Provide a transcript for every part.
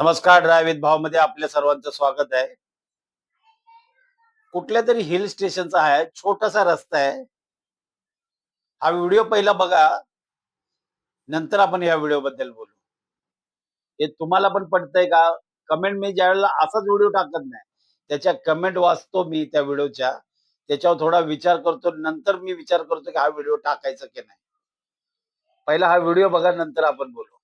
नमस्कार ड्रायव्हित भावमध्ये आपल्या सर्वांचं स्वागत आहे. कुठल्या तरी हिल स्टेशनचा आहे छोटासा रस्ता आहे. हा व्हिडिओ पहिला बघा. नंतर आपण या व्हिडिओ बद्दल बोलू. हे तुम्हाला पण पडतंय का? कमेंट मी ज्या वेळेला असाच व्हिडिओ टाकत नाही त्याच्या कमेंट वाचतो मी त्या व्हिडिओच्या त्याच्यावर थोडा विचार करतो नंतर मी विचार करतो की हा व्हिडिओ टाकायचा की नाही. पहिला हा व्हिडिओ बघा नंतर आपण बोलू.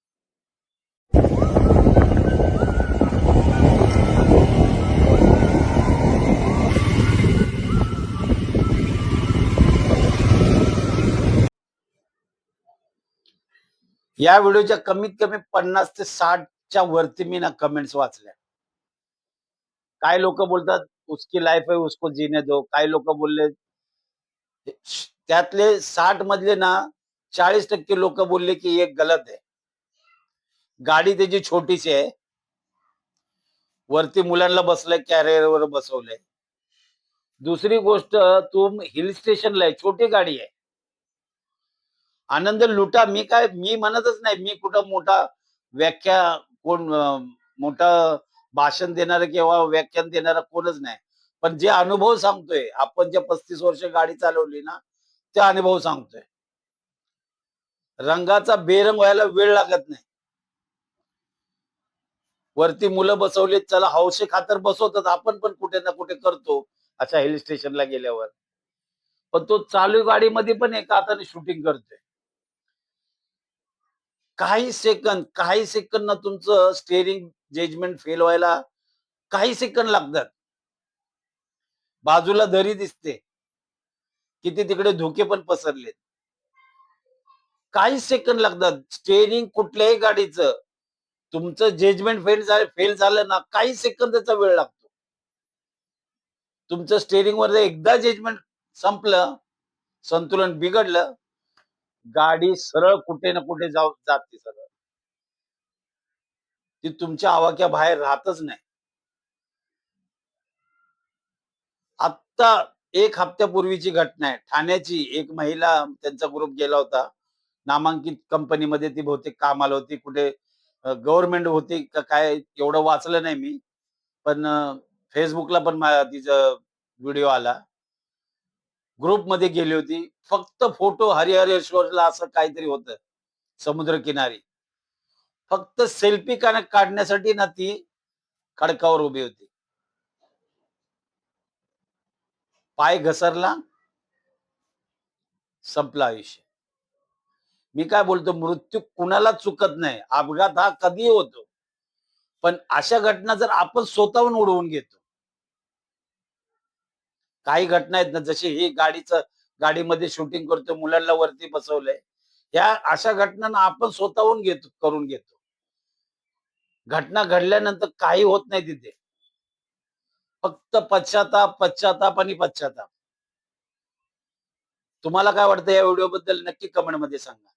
या व्हिडिओच्या कमीत कमी पन्नास ते साठच्या वरती मी ना कमेंट्स वाचल्या. काय लोक बोलतात? उसकी लाईफ आहे उसको जीने दो. काय लोक बोलले? त्यातले साठ मधले ना चाळीस टक्के लोक बोलले की एक गलत आहे. गाडी त्याची छोटीशी आहे. वरती मुलांना बसलंय कॅरियरवर बसवलंय. दुसरी गोष्ट तू हिल स्टेशनला आहे छोटी गाडी आहे. आनंद लुटा मी काय मी म्हणतच नाही मी कुठं मोठा व्याख्या कोण मोठा भाषण देणार किंवा व्याख्यान देणारा कोणच नाही. पण जे अनुभव सांगतोय आपण जे पस्तीस वर्ष गाडी चालवली ना ते अनुभव सांगतोय. रंगाचा बेरंग व्हायला वेळ लागत नाही. वरती मुलं बसवली चला हौशे खातर बसवतात आपण पण कुठे ना कुठे करतो अशा हिल स्टेशनला गेल्यावर. पण तो चालू गाडीमध्ये पण एका हाताने शूटिंग करतोय. काही सेकंद काही सेकंद ना तुमचं स्टेअरिंग जजमेंट फेल व्हायला काही सेकंद लागतात. बाजूला दरी दिसते. किती तिकडे धोके पण पसरलेत. काही सेकंद लागतात. स्टेअरिंग कुठल्याही गाडीचं तुमचं जजमेंट फेल झालं फेल झालं ना काही सेकंद त्याचा वेळ लागतो. तुमचं स्टेअरिंग वर एकदा जजमेंट संपलं संतुलन बिघडलं गाडी सरळ कुठे ना कुठे जाऊ जाते सरळ. ती तुमच्या आवाक्या बाहेर राहतच नाही. आत्ता एक हप्त्यापूर्वीची घटना आहे. ठाण्याची एक महिला त्यांचा ग्रुप गेला होता. नामांकित कंपनीमध्ये ती बहुतेक कामाला होती. कुठे गव्हर्नमेंट होती का काय एवढं वाचलं नाही मी. पण फेसबुकला पण तिचा व्हिडिओ आला. ग्रुपमध्ये गेली होती. फक्त फोटो हरिहरेश्वरला असं काहीतरी होतं. समुद्र किनारी फक्त सेल्फी काढण्यासाठी ना ती खडकावर उभी होती. पाय घसरला. संपलं आयुष्य. मी काय बोलतो मृत्यू कुणाला चुकत नाही. अपघात हा कधीही होतो. पण अशा घटना जर आपण स्वतःहून उडवून घेतो काही घटना आहेत ना जशी ही गाडीचं गाडीमध्ये शूटिंग करतो मुलांना वरती बसवलंय. या अशा घटना आपण स्वतःहून घेतो करून घेतो. घटना घडल्यानंतर काही होत नाही तिथे. फक्त पश्चाताप पश्चाताप आणि पश्चाताप. तुम्हाला काय वाटतं या व्हिडिओ बद्दल? नक्की कमेंटमध्ये सांगा.